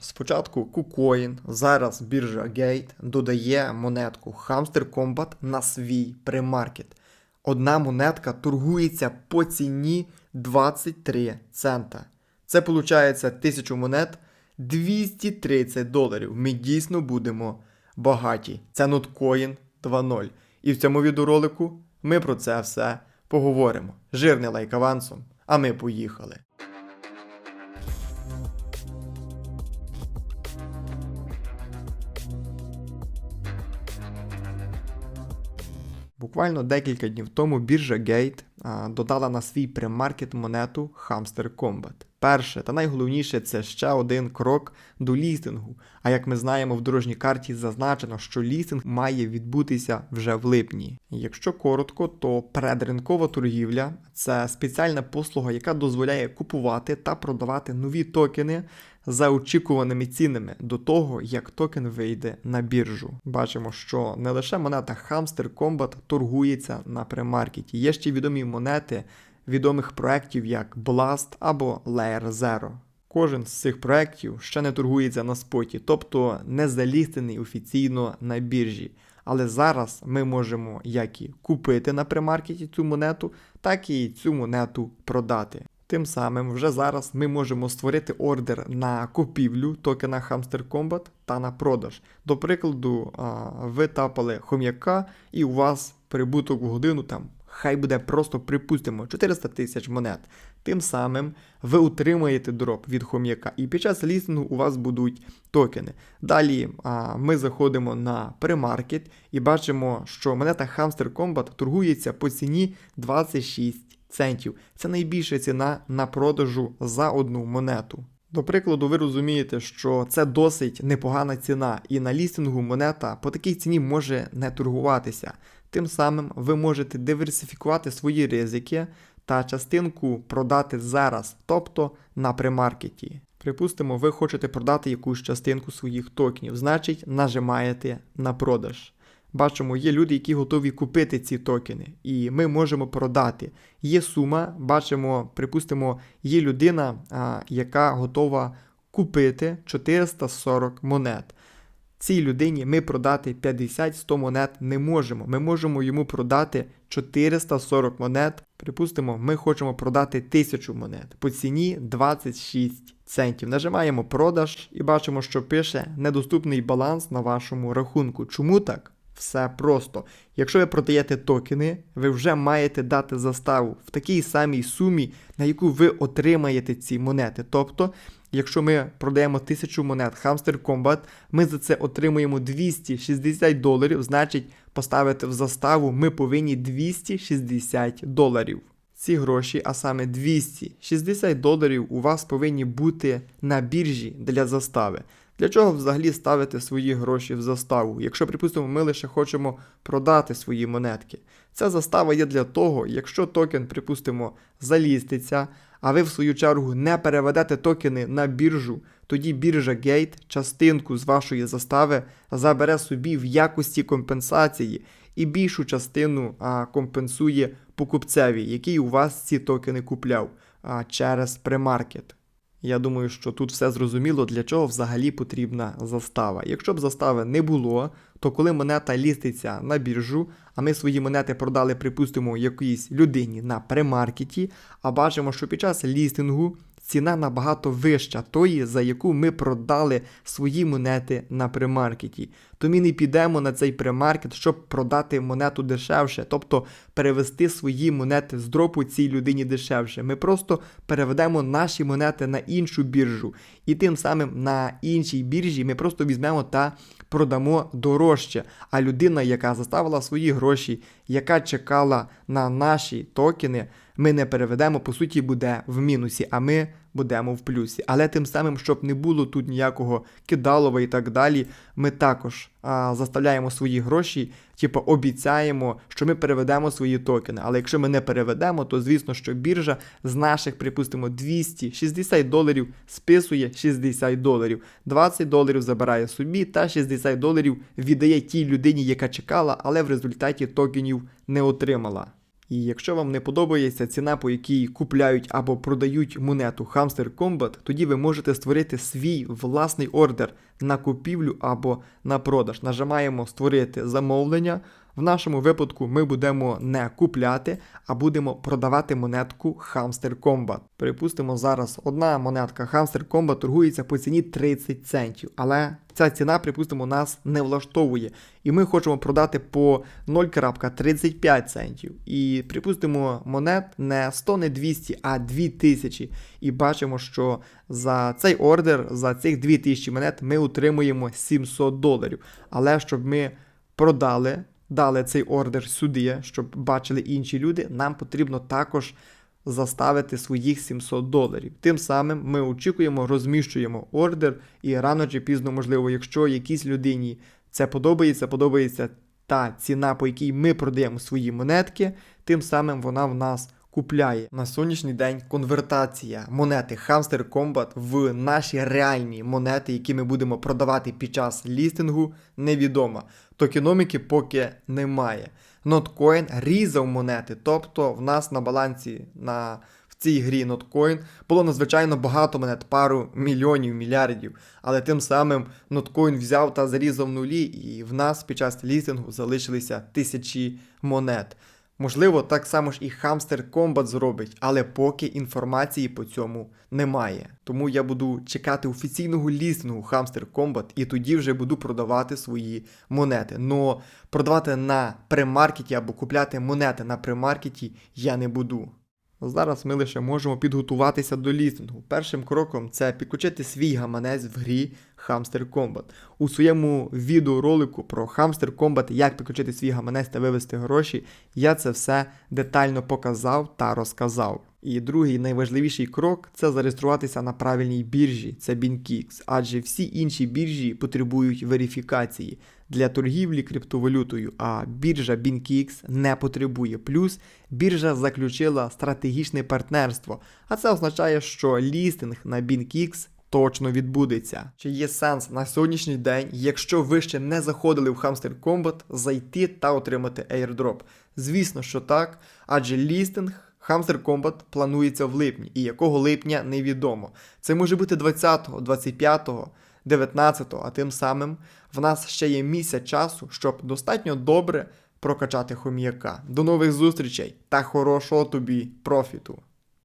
Спочатку KuCoin, зараз біржа Gate додає монетку Hamster Combat на свій премаркет. Одна монетка торгується по ціні 23 цента. Це виходить 1000 монет 230 доларів. Ми дійсно будемо багаті. Це Notcoin 2.0. І в цьому відеоролику ми про це все поговоримо. Жирний лайк авансом, а ми поїхали. Буквально декілька днів тому біржа Gate а, додала на свій премаркет монету Hamster Combat. Перше та найголовніше це ще один крок до лістингу. А як ми знаємо, в дорожній карті зазначено, що лістинг має відбутися вже в липні. Якщо коротко, то предринкова торгівля це спеціальна послуга, яка дозволяє купувати та продавати нові токени за очікуваними цінами до того, як токен вийде на біржу. Бачимо, що не лише монета Hamster Combat торгується на премаркеті, є ще відомі монети відомих проєктів як Blast або Layer Zero. Кожен з цих проєктів ще не торгується на споті, тобто не залістений офіційно на біржі. Але зараз ми можемо як і купити на премаркеті цю монету, так і цю монету продати. Тим самим вже зараз ми можемо створити ордер на купівлю токена Hamster Combat та на продаж. До прикладу, ви тапали хом'яка і у вас прибуток в годину там. Хай буде просто, припустимо, 400 тисяч монет. Тим самим ви отримаєте дроп від хом'яка, і під час лістингу у вас будуть токени. Далі а, ми заходимо на премаркет і бачимо, що монета Hamster Combat торгується по ціні 26 центів. Це найбільша ціна на продажу за одну монету. До прикладу, ви розумієте, що це досить непогана ціна, і на лістингу монета по такій ціні може не торгуватися. Тим самим ви можете диверсифікувати свої ризики та частинку продати зараз, тобто на премаркеті. Припустимо, ви хочете продати якусь частинку своїх токенів, значить нажимаєте на продаж. Бачимо, є люди, які готові купити ці токени, і ми можемо продати. Є сума, бачимо, припустимо, є людина, а, яка готова купити 440 монет. Цій людині ми продати 50-100 монет не можемо. Ми можемо йому продати 440 монет. Припустимо, ми хочемо продати 1000 монет по ціні 26 центів. Нажимаємо продаж і бачимо, що пише недоступний баланс на вашому рахунку. Чому так? Все просто. Якщо ви продаєте токени, ви вже маєте дати заставу в такій самій сумі, на яку ви отримаєте ці монети. Тобто, якщо ми продаємо 1000 монет Hamster Combat, ми за це отримуємо 260 доларів, значить, поставити в заставу ми повинні 260 доларів. Ці гроші, а саме 260 доларів, у вас повинні бути на біржі для застави. Для чого взагалі ставити свої гроші в заставу? Якщо, припустимо, ми лише хочемо продати свої монетки. Ця застава є для того, якщо токен, припустимо, заліститься, а ви в свою чергу не переведете токени на біржу, тоді біржа Gate частинку з вашої застави забере собі в якості компенсації і більшу частину а, компенсує покупцеві, який у вас ці токени купляв а, через премаркет. Я думаю, що тут все зрозуміло, для чого взагалі потрібна застава. Якщо б застави не було, то коли монета ліститься на біржу, а ми свої монети продали, припустимо, якоїсь людині на премаркеті, а бачимо, що під час лістингу ціна набагато вища тої, за яку ми продали свої монети на премаркеті. То ми не підемо на цей премаркет, щоб продати монету дешевше, тобто перевести свої монети з дропу цій людині дешевше. Ми просто переведемо наші монети на іншу біржу. І тим самим на іншій біржі ми просто візьмемо та продамо дорожче. А людина, яка заставила свої гроші, яка чекала на наші токени, ми не переведемо, по суті, буде в мінусі, а ми будемо в плюсі. Але тим самим, щоб не було тут ніякого кидалова і так далі, ми також а, заставляємо свої гроші, типу обіцяємо, що ми переведемо свої токени. Але якщо ми не переведемо, то звісно, що біржа з наших, припустимо, 260 доларів списує 60 доларів, 20 доларів забирає собі, та 60 доларів віддає тій людині, яка чекала, але в результаті токенів не отримала. І якщо вам не подобається ціна, по якій купляють або продають монету Hamster Combat, тоді ви можете створити свій власний ордер на купівлю або на продаж. Нажимаємо створити замовлення. В нашому випадку ми будемо не купляти, а будемо продавати монетку Hamster Combat. Припустимо, зараз одна монетка Hamster Combat торгується по ціні 30 центів, але ця ціна, припустимо, нас не влаштовує. І ми хочемо продати по 0,35 центів. І припустимо, монет не 100, не 200, а 2000. І бачимо, що за цей ордер, за цих 2000 монет, ми отримуємо 700 доларів. Але щоб ми продали дали цей ордер сюди, щоб бачили інші люди, нам потрібно також заставити своїх 700 доларів. Тим самим ми очікуємо, розміщуємо ордер, і рано чи пізно, можливо, якщо якійсь людині це подобається, подобається та ціна, по якій ми продаємо свої монетки, тим самим вона в нас купляє. На сьогоднішній день конвертація монети Hamster Combat в наші реальні монети, які ми будемо продавати під час лістингу, невідома. Токеноміки поки немає. Notcoin різав монети, тобто в нас на балансі на цій грі Notcoin було надзвичайно багато монет, пару мільйонів, мільярдів. Але тим самим Notcoin взяв та зарізав нулі, і в нас під час лістингу залишилися тисячі монет. Можливо, так само ж і Hamster Combat зробить, але поки інформації по цьому немає. Тому я буду чекати офіційного лістингу Hamster Combat і тоді вже буду продавати свої монети. Но продавати на премаркеті або купляти монети на премаркеті я не буду. Зараз ми лише можемо підготуватися до лістингу. Першим кроком це підключити свій гаманець в грі Hamster Combat. У своєму відеоролику про Hamster Combat, як підключити свій гаманець та вивести гроші, я це все детально показав та розказав. І другий найважливіший крок це зареєструватися на правильній біржі, це BinKix, адже всі інші біржі потребують верифікації для торгівлі криптовалютою, а біржа BinKix не потребує. Плюс біржа заключила стратегічне партнерство, а це означає, що лістинг на BinKix точно відбудеться. Чи є сенс на сьогоднішній день, якщо ви ще не заходили в Hamster Combat, зайти та отримати airdrop? Звісно, що так, адже лістинг. Hamster Combat планується в липні, і якого липня невідомо. Це може бути 20, 25, 19, а тим самим в нас ще є місяць часу, щоб достатньо добре прокачати хом'яка. До нових зустрічей та хорошого тобі профіту!